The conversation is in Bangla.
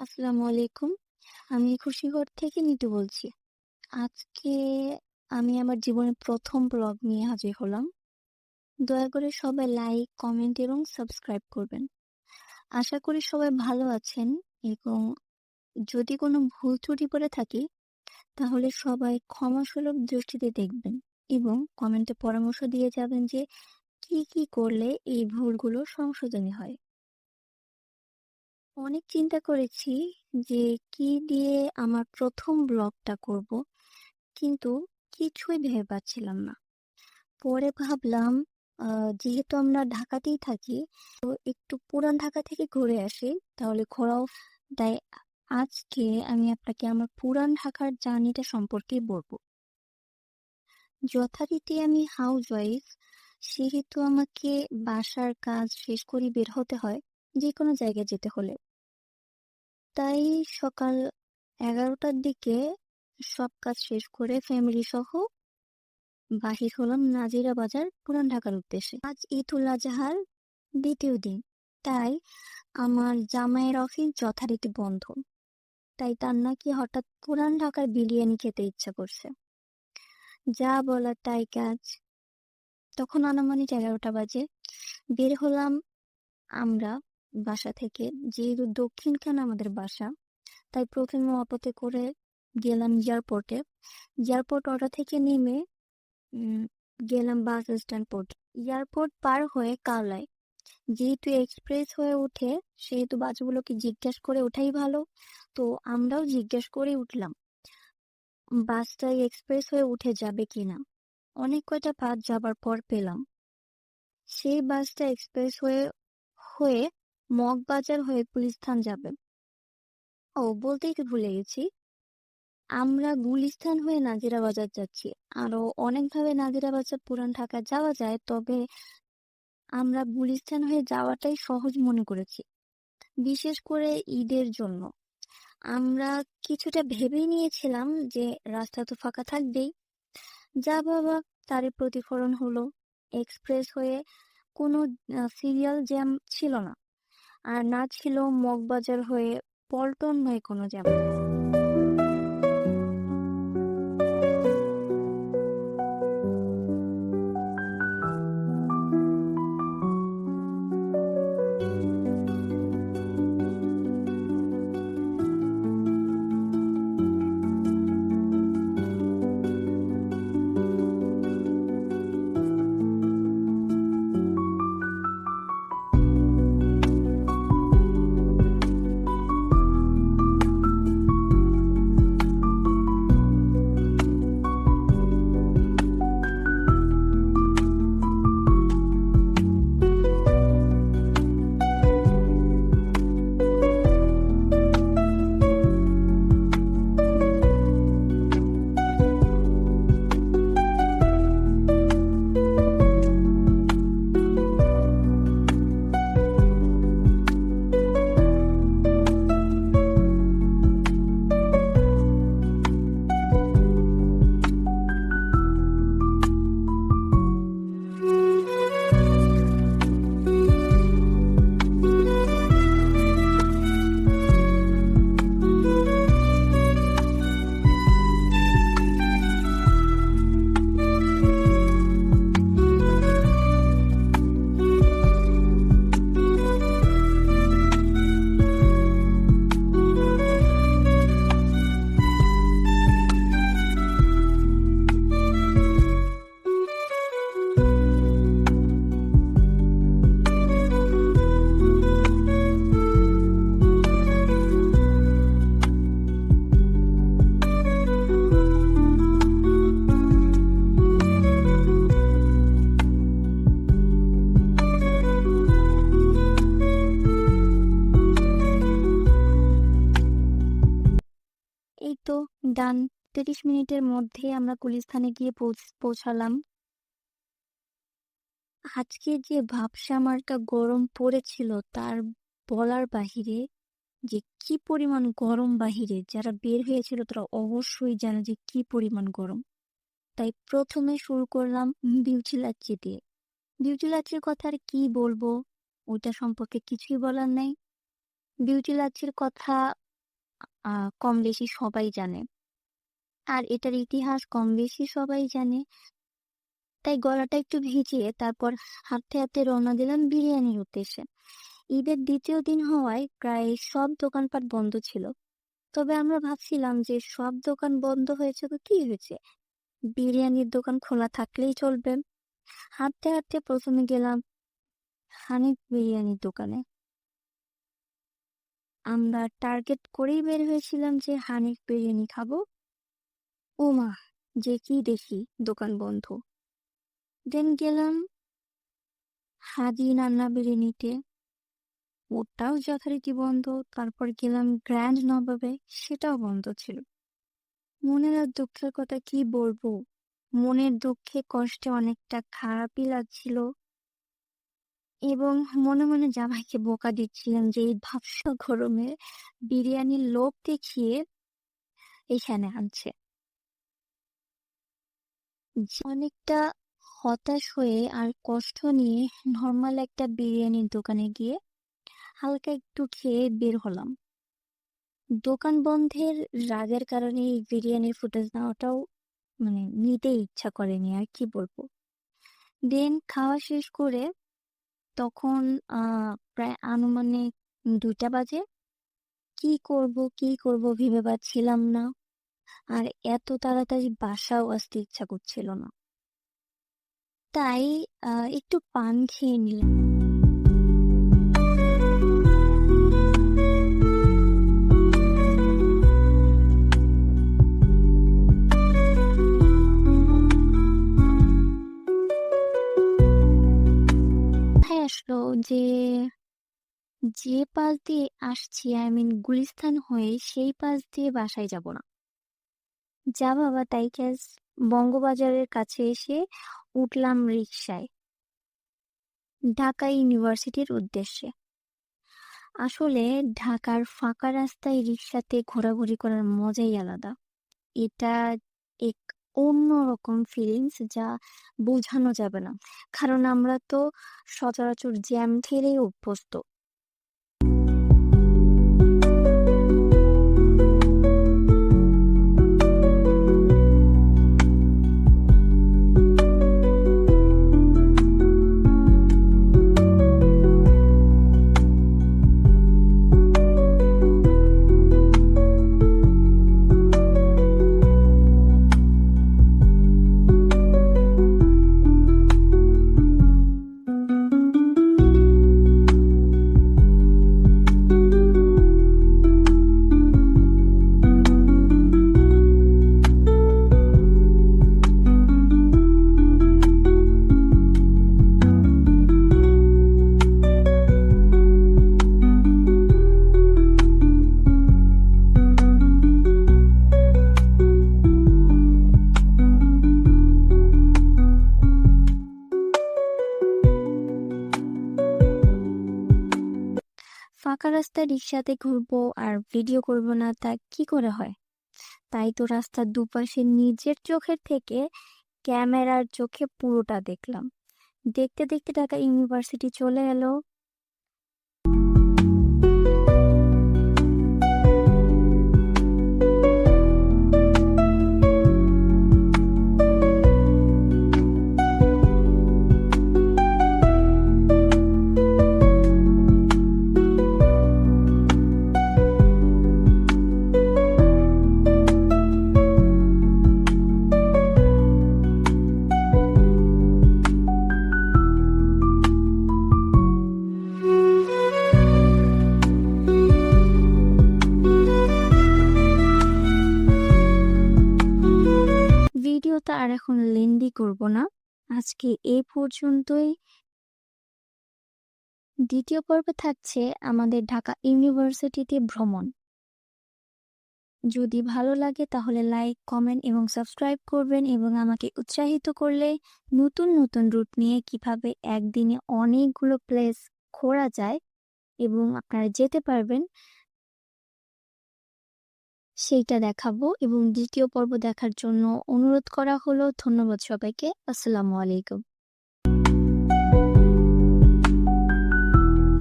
আসসালামু আলাইকুম। আমি খুশিগড় থেকে নিতু বলছি। আজকে আমি আমার জীবনের প্রথম ব্লগ নিয়ে হাজির হলাম। দয়া করে সবাই লাইক, কমেন্ট এবং সাবস্ক্রাইব করবেন। আশা করি সবাই ভালো আছেন এবং যদি কোনো ভুল ত্রুটি করে থাকি তাহলে সবাই ক্ষমাসুলভ দৃষ্টিতে দেখবেন এবং কমেন্টে পরামর্শ দিয়ে যাবেন যে কি, কি করলে এই ভুলগুলো সংশোধনী হয়। অনেক চিন্তা করেছি যে, কি দিয়ে আমার প্রথম ব্লগটা করব। কিন্তু কিছুই ভেবে পাচ্ছিলাম না। পরে ভাবলাম যেহেতু আমরা ঢাকাতেই থাকি, তো একটু পুরান ঢাকা থেকে ঘুরে আসি তাহলে ঘোরাও তাই আজকে আমি আপনাকে আমার পুরান ঢাকার জার্নিটা সম্পর্কে বলব। যথারীতি আমি হাউস ওয়াইফ সেহেতু আমাকে বাসার কাজ শেষ করে বের হতে হয় যে কোনো জায়গায় যেতে হলে। তাই সকাল ১১টার দিকে সব কাজ শেষ করে ফ্যামিলি সহ বাহির হলাম নাজিরা বাজার, পুরান ঢাকার উদ্দেশ্যে। আজ ঈদুল আজহার দ্বিতীয় দিন। তাই আমার জামাইয়ের অফিস যথারীতি বন্ধ। তাই তার নাকি হঠাৎ পুরান ঢাকার বিরিয়ানি খেতে ইচ্ছা করছে। যা বলার তাই কাজ। তখন আনুমানিক ১১টা বাজে। বের হলাম আমরা বাসা থেকে যেহেতু দক্ষিণখানে আমাদের বাসা, তাই প্রথমে অটোতে করে গেলাম এয়ারপোর্টে। এয়ারপোর্ট অটো থেকে নেমে গেলাম বাস স্ট্যান্ড পর্যন্ত। এয়ারপোর্ট পার হয়ে কাওলায়। যেহেতু এক্সপ্রেস হয়ে উঠে সেহেতু বাসগুলোকে জিজ্ঞেস করে ওঠাই ভালো। তো আমরাও জিজ্ঞেস করে উঠলাম, বাসটা এক্সপ্রেস হয়ে উঠে যাবে কিনা। অনেক কয়টা বাস যাবার পর পেলাম। সেই বাসটা এক্সপ্রেস হয়ে হয়ে মগবাজার হয়ে গুলিস্থান যাবে। ও, বলতেই তো ভুলে গেছি। আমরা গুলিস্থান হয়ে নাজিরা বাজার যাচ্ছি। আরও অনেকভাবে নাজিরা বাজার পুরান ঢাকা যাওয়া যায়, তবে আমরা গুলিস্থান হয়ে যাওয়াটাই সহজ মনে করেছি। বিশেষ করে ঈদের জন্য। আমরা কিছুটা ভেবেই নিয়েছিলাম যে রাস্তা তো ফাঁকা থাকবেই। যা বাবা, তারই প্রতিফলন হলো। এক্সপ্রেস হয়ে কোনো সিরিয়াল জ্যাম ছিল না। আর না ছিল মগবাজার হয়ে পল্টন হয়ে কোনো জ্যাম। ৩০ মিনিটের মধ্যে আমরা গুলিস্তানে গিয়ে পৌঁছ, পৌঁছালাম। আজকে যে ভাবসা মার্কা গরম পড়েছিল তার বলার বাহিরে যে কি পরিমাণ গরম বাহিরে যারা বের হয়েছিল তারা অবশ্যই জানে যে কি পরিমাণ গরম। তাই প্রথমে শুরু করলাম বিউটি লাচ্ছি দিয়ে। বিউটি লাচ্ছির কথা আর কি বলব ওইটা সম্পর্কে কিছুই বলার নাই। বিউটি লাচ্ছির কথা কম বেশি সবাই জানে আর এটার ইতিহাস কম বেশি সবাই জানে। তাই গলাটা একটু ভিজিয়ে তারপর হাঁটতে হাঁটতে রওনা দিলাম বিরিয়ানির উদ্দেশ্যে। ঈদের দ্বিতীয় দিন হওয়ায় প্রায় সব দোকানপাট বন্ধ ছিল। তবে আমরা ভাবছিলাম যে সব দোকান বন্ধ হয়েছে তো কি হয়েছে? বিরিয়ানির দোকান খোলা থাকলেই চলবে। হাঁটতে হাঁটতে প্রথমে গেলাম হানিফ বিরিয়ানির দোকানে। আমরা টার্গেট করেই বের হয়েছিলাম যে হানিফ বিরিয়ানি খাব। ও মা যে কি দেখি, দোকান বন্ধ। দেন গেলাম হাদি নান্না বিরিয়ানিতে। ওটাও যথারীতি বন্ধ, তারপর গেলাম গ্র্যান্ড নবাবে, সেটাও বন্ধ ছিল। মনের আর দুঃখের কথা কি বলব? মনের দুঃখে কষ্টে অনেকটা খারাপই লাগছিল। এবং মনে মনে জামাইকে বোকা দিচ্ছিলাম যে, এই ভাবসা গরমে বিরিয়ানির লোভ দেখিয়ে এখানে আনছে। অনেকটা হতাশ হয়ে আর কষ্ট নিয়ে নর্মাল একটা বিরিয়ানির দোকানে গিয়ে হালকা একটু খেয়ে বের হলাম। দোকান বন্ধের রাগের কারণে এই বিরিয়ানির ফুটেজ নেওয়াটাও মানে নিতে ইচ্ছা করেনি, আর কি বলব? দেন খাওয়া শেষ করে তখন প্রায় আনুমানিক দুইটা বাজে। কি করব কি করব ভেবে পাচ্ছিলাম না। আর এত তাড়াতাড়ি বাসাও আসতে ইচ্ছা করছিল না। তাই একটু পান খেয়ে নিলাম। আসলো যে যে পাশ দিয়ে আসছি, আই মিন গুলিস্তান হয়ে সেই পাশ দিয়ে বাসায় যাব না। যা বাবা, তাই ক্যাস বঙ্গবাজারের কাছে এসে উঠলাম রিক্সায় ঢাকা ইউনিভার্সিটির উদ্দেশ্যে। আসলে ঢাকার ফাঁকা রাস্তায় রিক্সাতে ঘোরাঘুরি করার মজাই আলাদা। এটা এক অন্যরকম ফিলিংস যা বোঝানো যাবে না। কারণ আমরা তো সচরাচর জ্যাম ঠেলেই অভ্যস্ত। ফাঁকা রাস্তায় রিক্সাতে ঘুরবো আর ভিডিও করব না, তা কি করে হয়? তাই তো রাস্তার দুপাশে নিজের চোখের থেকে ক্যামেরার চোখে পুরোটা দেখলাম। দেখতে দেখতে ঢাকা ইউনিভার্সিটি চলে এলো। ভিডিওটা আর এখন লেন্দি করব না। আজকে এই পর্যন্তই। দ্বিতীয় পর্বে থাকছে আমাদের ঢাকা ইউনিভার্সিটিতে ভ্রমণ। যদি ভালো লাগে তাহলে লাইক, কমেন্ট এবং সাবস্ক্রাইব করবেন এবং আমাকে উৎসাহিত করলে নতুন নতুন রুট নিয়ে কীভাবে একদিনে অনেকগুলো প্লেস ঘোরা যায় এবং আপনারা যেতে পারবেন সেইটা দেখাবো এবং দ্বিতীয় পর্ব দেখার জন্য অনুরোধ করা হলো। ধন্যবাদ সবাইকে। আসসালামু আলাইকুম।